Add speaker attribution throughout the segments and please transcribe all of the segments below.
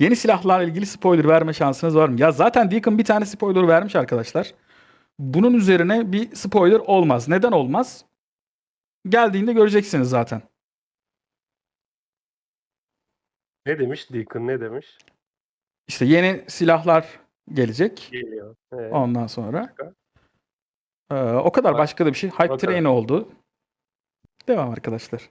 Speaker 1: Yeni silahlarla ilgili spoiler verme şansınız var mı? Ya zaten Deacon bir tane spoiler vermiş arkadaşlar. Bunun üzerine bir spoiler olmaz. Neden olmaz? Geldiğinde göreceksiniz zaten.
Speaker 2: Ne demiş? Deacon ne demiş?
Speaker 1: İşte yeni silahlar gelecek.
Speaker 2: Geliyor. Evet.
Speaker 1: Ondan sonra. Ee, o kadar başka da bir şey. Hype
Speaker 2: kadar.
Speaker 1: Train oldu. Devam arkadaşlar.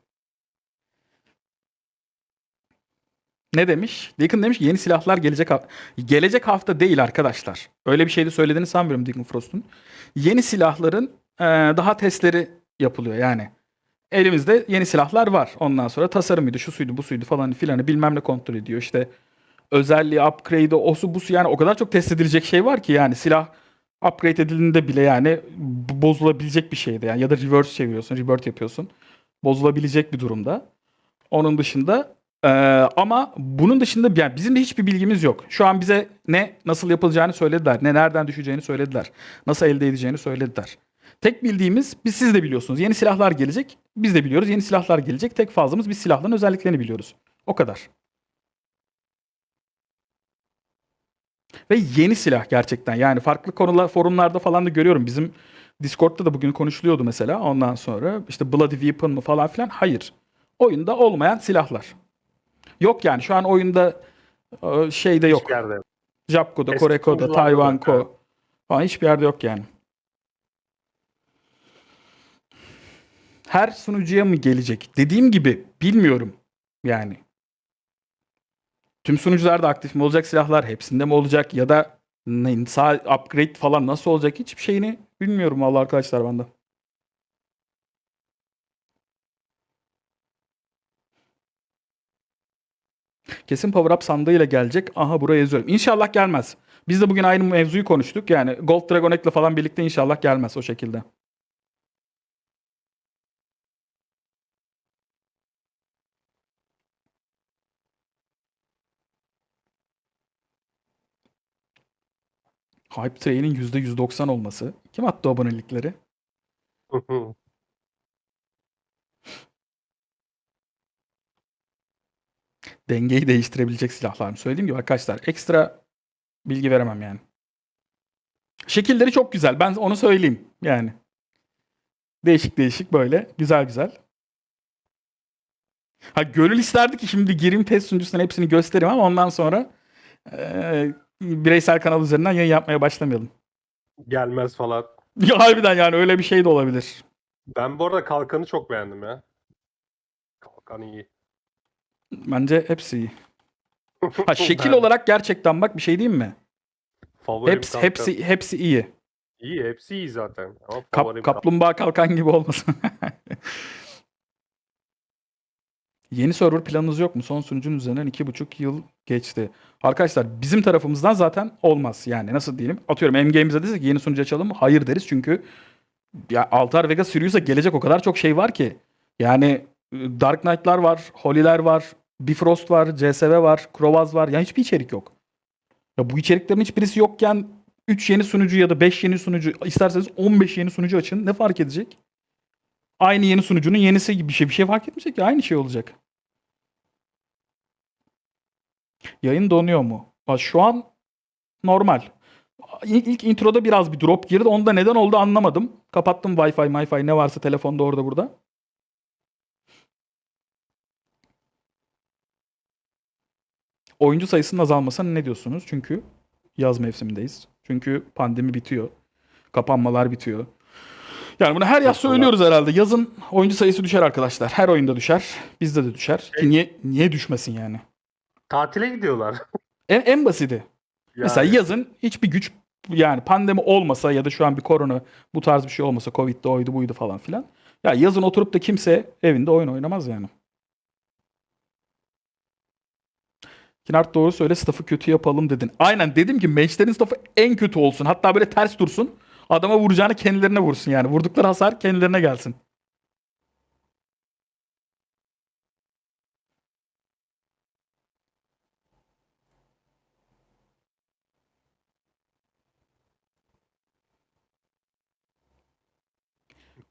Speaker 1: Ne demiş? Deacon demiş ki yeni silahlar gelecek hafta. Gelecek hafta değil arkadaşlar. Öyle bir şey de söylediğini sanmıyorum Deacon Frost'un. Yeni silahların e, daha testleri yapılıyor yani. Elimizde yeni silahlar var. Ondan sonra tasarımıydı, şu suydu, bu suydu falan filanı bilmem ne kontrol ediyor. İşte özelliği, upgrade'i, osu busu yani o kadar çok test edilecek şey var ki yani silah upgrade edildiğinde bile yani bozulabilecek bir şeydi yani ya da reverse çeviriyorsun, revert yapıyorsun. Bozulabilecek bir durumda. Onun dışında eee, ama bunun dışında yani bizim de hiçbir bilgimiz yok. Şu an bize ne nasıl yapılacağını söylediler, ne nereden düşeceğini söylediler, nasıl elde edeceğini söylediler. Tek bildiğimiz biz siz de biliyorsunuz. Yeni silahlar gelecek. Biz de biliyoruz. Yeni silahlar gelecek. Tek fazlamız biz silahların özelliklerini biliyoruz. O kadar. Ve yeni silah gerçekten. Yani farklı konular forumlarda falan da görüyorum. Bizim Discord'da da bugün konuşuluyordu mesela. Ondan sonra işte Bloody Weapon mı falan filan. Hayır. Oyunda olmayan silahlar. Yok yani şu an oyunda e, şeyde yok.
Speaker 2: Hiçbir yerde.
Speaker 1: Japco'da,
Speaker 2: Eski
Speaker 1: Koreko'da, Tayvanco
Speaker 2: yok,
Speaker 1: falan hiçbir yerde yok yani. Her sunucuya mı gelecek? Dediğim gibi bilmiyorum yani. Tüm sunucularda aktif mi olacak silahlar? Hepsinde mi olacak? Ya da upgrade falan nasıl olacak? Hiçbir şeyini bilmiyorum vallahi arkadaşlar bende. Kesin power up sandığıyla gelecek. Aha buraya yazıyorum. İnşallah gelmez. Biz de bugün aynı mevzuyu konuştuk. Yani Gold Dragon Egg'le falan birlikte inşallah gelmez o şekilde. Hype Train'in %190 olması. Kim attı abonelikleri? Dengeyi değiştirebilecek silahlar mı? Söylediğim gibi arkadaşlar ekstra bilgi veremem yani. Şekilleri çok güzel. Ben onu söyleyeyim yani. Değişik değişik böyle. Güzel güzel. Ha gönül isterdi ki şimdi gireyim PES sunucusundan hepsini göstereyim ama ondan sonra eee, bireysel kanal üzerinden yayın yapmaya başlamayalım.
Speaker 2: Gelmez falan.
Speaker 1: Ya harbiden yani öyle bir şey de olabilir.
Speaker 2: Ben bu arada kalkanı çok beğendim ya. Kalkan iyi.
Speaker 1: Bence hepsi iyi. Ha şekil
Speaker 2: Ben-
Speaker 1: olarak gerçekten bak bir şey diyeyim mi?
Speaker 2: Favorim
Speaker 1: Hepsi
Speaker 2: kalkan.
Speaker 1: hepsi hepsi iyi.
Speaker 2: iyi. Hepsi iyi zaten. Ama
Speaker 1: Kap-
Speaker 2: favorim
Speaker 1: kaplumbağa kalkan gibi olmasın. Yeni server planınız yok mu? Son sunucunun üzerinden iki buçuk yıl geçti. Arkadaşlar bizim tarafımızdan zaten olmaz. Yani nasıl diyelim? Atıyorum M-Games'e desek ki yeni sunucu açalım mı? Hayır deriz çünkü ya Altar Vega sürüyorsa gelecek o kadar çok şey var ki. Yani e, Dark Knight'lar var, Holy'ler var, Bifrost var, CSV var, Krovaz var. Yani hiçbir içerik yok. Ya bu içeriklerin hiçbirisi yokken 3 yeni sunucu ya da 5 yeni sunucu isterseniz 15 yeni sunucu açın. Ne fark edecek? Aynı yeni sunucunun yenisi gibi bir şey bir şey fark etmeyecek ya aynı şey olacak. Yayın donuyor mu? Aa, Şu an normal. İlk, ilk introda biraz bir drop girdi. Onda neden oldu anlamadım. Kapattım Wi-Fi, Wi-Fi ne varsa telefonda orada burada. Oyuncu sayısının azalmasına ne diyorsunuz? Çünkü yaz mevsimindeyiz. Çünkü pandemi bitiyor. Kapanmalar bitiyor. Yani bunu her yaz söylüyoruz herhalde. Yazın oyuncu sayısı düşer arkadaşlar. Her oyunda düşer. Bizde de düşer. Ki
Speaker 2: Şey-
Speaker 1: niye niye düşmesin yani?
Speaker 2: Tatile gidiyorlar.
Speaker 1: En, en basiti. Mesela
Speaker 2: Yani.
Speaker 1: yazın hiçbir güç yani pandemi olmasa ya da şu an bir korona bu tarz bir şey olmasa Covid'de oydu buydu falan filan. Ya yazın oturup da kimse evinde oyun oynamaz yani. Kinart doğru söyle staff'ı kötü yapalım dedin. Aynen dedim ki matchlerin staff'ı en kötü olsun. Hatta böyle ters dursun. Adama vuracağını kendilerine vursun yani. Vurdukları hasar kendilerine gelsin.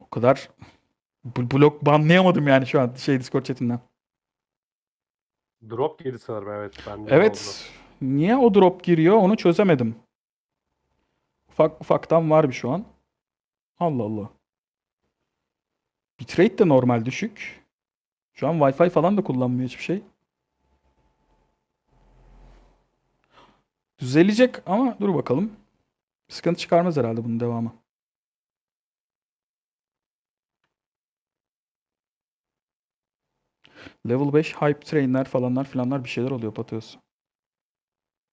Speaker 1: O kadar blok banlayamadım yani şu an şey Discord chatinden.
Speaker 2: Drop girdi sanırım evet. Ben de.
Speaker 1: Evet. Niye o drop giriyor onu çözemedim. Ufak ufaktan var bir şu an. Allah Allah. Bitrate de normal düşük. Şu an Wi-Fi falan da kullanmıyor hiçbir şey. Düzelecek ama dur bakalım. Sıkıntı çıkarmaz herhalde bunun devamı. Level 5 hype trainler falanlar filanlar bir şeyler oluyor Pateos.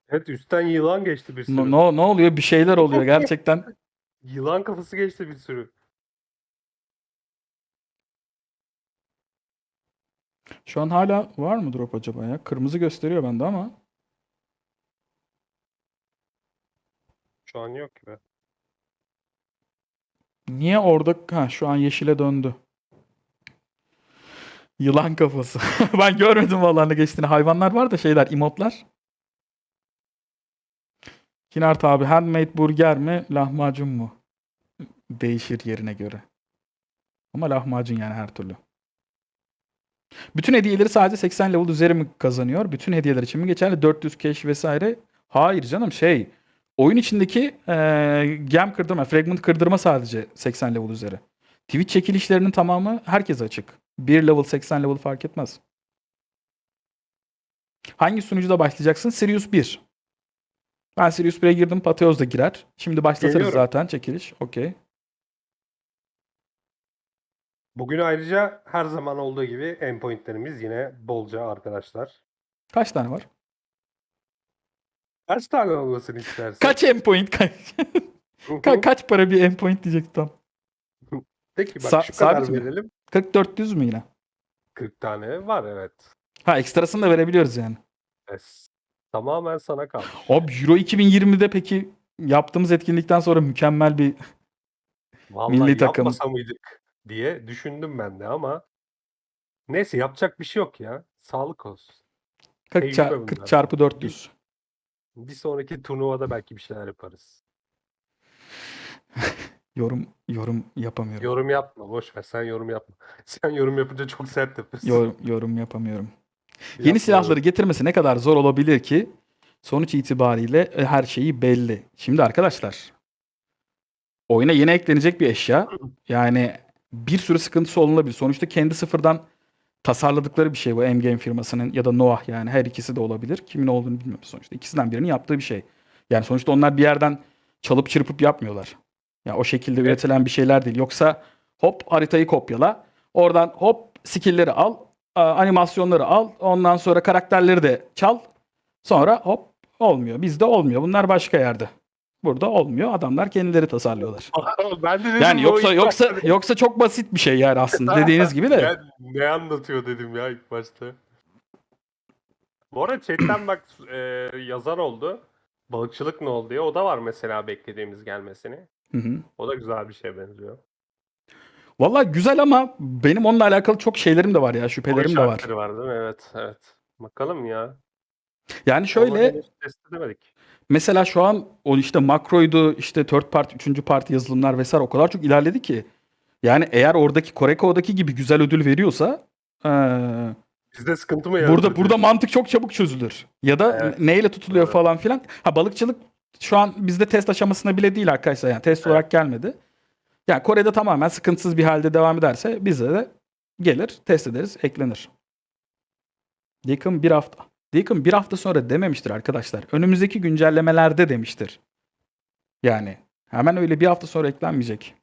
Speaker 2: Evet üstten yılan geçti bir sürü.
Speaker 1: No, no, ne oluyor? Bir şeyler oluyor gerçekten.
Speaker 2: Yılan kafası geçti bir sürü.
Speaker 1: Şu an hala var mı drop acaba ya? Kırmızı gösteriyor bende ama.
Speaker 2: Şu an yok gibi.
Speaker 1: Niye orada? Ha şu an yeşile döndü. Yılan kafası. ben görmedim vallahi ne geçtiğini. Hayvanlar var da şeyler, imotlar. Kinart abi handmade burger mi, lahmacun mu? Değişir yerine göre. Ama lahmacun yani her türlü. Bütün hediyeleri sadece 80 level üzeri mi kazanıyor? Bütün hediyeler için mi geçerli? 400 cash vesaire. Hayır canım şey. Oyun içindeki eee gem kırdırma, fragment kırdırma sadece 80 level üzeri. Twitch çekilişlerinin tamamı herkese açık. 1 level 80 level fark etmez. Hangi sunucuda başlayacaksın? Sirius 1. Ben Sirius 1'e girdim. Pateos da girer. Şimdi başlatırız
Speaker 2: Geliyorum.
Speaker 1: zaten çekiliş. Okey.
Speaker 2: Bugün ayrıca her zaman olduğu gibi endpointlerimiz yine bolca arkadaşlar.
Speaker 1: Kaç tane var?
Speaker 2: Kaç tane olmasını istersin?
Speaker 1: Kaç endpoint? Kaç, ka- kaç para bir endpoint diyecektim tam.
Speaker 2: De ki bak
Speaker 1: Sa-
Speaker 2: şu kadar
Speaker 1: sabit mi?
Speaker 2: verelim.
Speaker 1: 40-400 mü yine?
Speaker 2: 40 tane var evet.
Speaker 1: Ha ekstrasını da verebiliyoruz yani.
Speaker 2: Es. Tamamen sana kalmış.
Speaker 1: Abi Euro 2020'de peki yaptığımız etkinlikten sonra mükemmel bir
Speaker 2: Vallahi
Speaker 1: milli takım.
Speaker 2: yapmasa mıydık diye düşündüm ben de ama neyse yapacak bir şey yok ya. Sağlık olsun.
Speaker 1: 40,
Speaker 2: Tecrübe
Speaker 1: çar-
Speaker 2: bunlar.
Speaker 1: 40 çarpı 400.
Speaker 2: Bir sonraki turnuvada belki bir şeyler yaparız.
Speaker 1: Yorum yorum yapamıyorum.
Speaker 2: Yorum yapma. Boş ver. Sen yorum yapma. Sen yorum yapınca çok sert yapıyorsun.
Speaker 1: Yorum, yorum yapamıyorum.
Speaker 2: Yapma
Speaker 1: Yeni silahları getirmesi ne kadar zor olabilir ki? Sonuç itibariyle e, her şeyi belli. Şimdi arkadaşlar oyuna yeni eklenecek bir eşya. Yani bir sürü sıkıntısı olunabilir. Sonuçta kendi sıfırdan tasarladıkları bir şey bu M-Game firmasının ya da Noah yani her ikisi de olabilir. Kimin olduğunu bilmiyorum sonuçta. İkisinden birinin yaptığı bir şey. Yani sonuçta onlar bir yerden çalıp çırpıp yapmıyorlar. Ya o şekilde
Speaker 2: Evet.
Speaker 1: üretilen bir şeyler değil. Yoksa hop haritayı kopyala. Oradan hop skill'leri al. animasyonları al. Ondan sonra karakterleri de çal. Sonra hop olmuyor. Bizde olmuyor. Bunlar başka yerde. Burada olmuyor. Adamlar kendileri tasarlıyorlar.
Speaker 2: ben de dedim
Speaker 1: Yani yoksa yoksa
Speaker 2: başta-
Speaker 1: yoksa çok basit bir şey yani aslında dediğiniz gibi de.
Speaker 2: Ya ne anlatıyor dedim ya ilk başta. Bu arada chatten bak e, yazar oldu. Balıkçılık ne oldu diye. O da var mesela beklediğimiz gelmesini.
Speaker 1: Hı hı.
Speaker 2: O da güzel bir şeye benziyor.
Speaker 1: Vallahi güzel ama benim onunla alakalı çok şeylerim de var ya, şüphelerim
Speaker 2: Oyun
Speaker 1: de var.
Speaker 2: şartları var değil mi? Evet, evet. Bakalım ya.
Speaker 1: Yani şöyle
Speaker 2: test edemedik.
Speaker 1: mesela şu an o işte makroydu, işte third party, üçüncü parti yazılımlar vesaire o kadar çok ilerledi ki. Yani eğer oradaki Koreko'daki gibi güzel ödül veriyorsa eee,
Speaker 2: Bizde sıkıntı mı
Speaker 1: burada
Speaker 2: yaratır
Speaker 1: burada
Speaker 2: diyorsun?
Speaker 1: mantık çok çabuk çözülür. Ya da
Speaker 2: Evet,
Speaker 1: neyle tutuluyor
Speaker 2: doğru.
Speaker 1: falan filan. Ha balıkçılık şu an bizde test aşamasında bile değil arkadaşlar. Yani test olarak gelmedi. Yani Kore'de tamamen sıkıntısız bir halde devam ederse bizde de gelir, test ederiz, eklenir. Deacon bir hafta. Deacon bir hafta sonra dememiştir arkadaşlar. Önümüzdeki güncellemelerde demiştir. Yani hemen öyle bir hafta sonra eklenmeyecek.